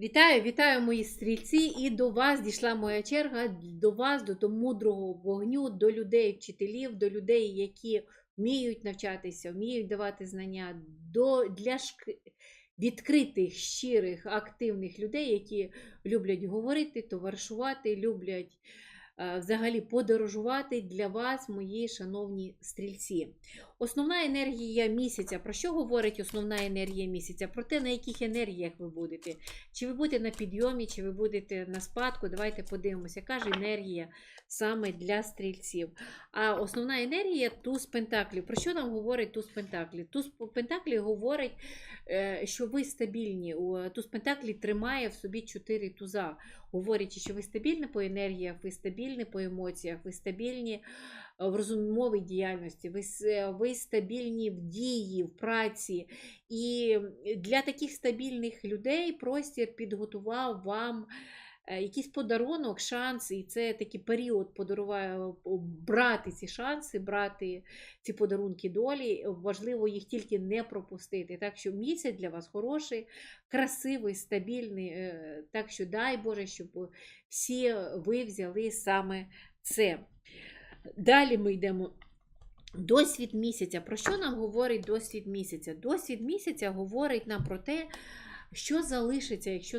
Вітаю, вітаю, мої стрільці, і до вас дійшла моя черга, до вас, до того мудрого вогню, до людей, вчителів, до людей, які вміють навчатися, вміють давати знання, до, для шк... відкритих, щирих, активних людей, які люблять говорити, товаришувати, люблять е, взагалі подорожувати для вас, мої шановні стрільці. Основна енергія місяця. Про що говорить основна енергія місяця? Про те, на яких енергіях ви будете. Чи ви будете на підйомі, чи ви будете на спадку. Давайте подивимося, яка ж енергія саме для стрільців. А основна енергія туз пентаклів. Про що нам говорить туз пентаклів? Туз пентаклів говорить, е, що ви стабільні. Туз пентаклів тримає в собі чотири туза, говорячи, що ви стабільні по енергіях, ви стабільні по емоціях, ви стабільні в розумовій діяльності, ви, ви стабільні в дії, в праці. І для таких стабільних людей простір підготував вам е, якийсь подарунок, шанс, і це такий період подарував брати ці шанси, брати ці подарунки долі. Важливо їх тільки не пропустити. Так що місяць для вас хороший, красивий, стабільний. е, Так що дай Боже, щоб всі ви взяли саме це. Далі ми йдемо. Досвід місяця. Про що нам говорить досвід місяця? Досвід місяця говорить нам про те, що залишиться, якщо